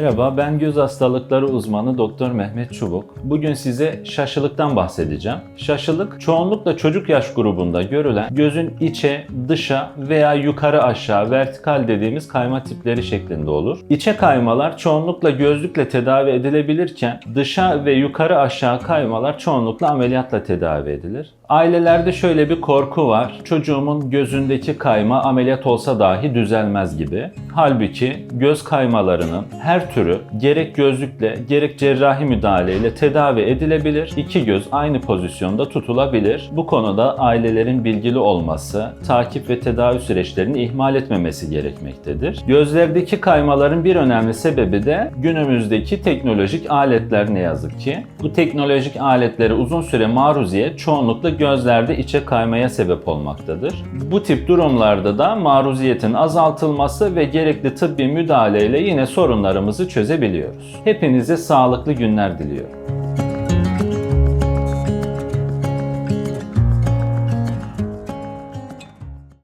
Merhaba, ben göz hastalıkları uzmanı Doktor Mehmet Çubuk. Bugün size şaşılıktan bahsedeceğim. Şaşılık, çoğunlukla çocuk yaş grubunda görülen gözün içe, dışa veya yukarı aşağı, vertikal dediğimiz kayma tipleri şeklinde olur. İçe kaymalar çoğunlukla gözlükle tedavi edilebilirken dışa ve yukarı aşağı kaymalar çoğunlukla ameliyatla tedavi edilir. Ailelerde şöyle bir korku var. Çocuğumun gözündeki kayma ameliyat olsa dahi düzelmez gibi. Halbuki göz kaymalarının her türü gerek gözlükle gerek cerrahi müdahaleyle tedavi edilebilir. İki göz aynı pozisyonda tutulabilir. Bu konuda ailelerin bilgili olması, takip ve tedavi süreçlerini ihmal etmemesi gerekmektedir. Gözlerdeki kaymaların bir önemli sebebi de günümüzdeki teknolojik aletler ne yazık ki. Bu teknolojik aletlere uzun süre maruziyet çoğunlukla gözlerde içe kaymaya sebep olmaktadır. Bu tip durumlarda da maruziyetin azaltılması ve gerekli tıbbi müdahaleyle yine sorunlarımızı çözebiliyoruz. Hepinize sağlıklı günler diliyorum.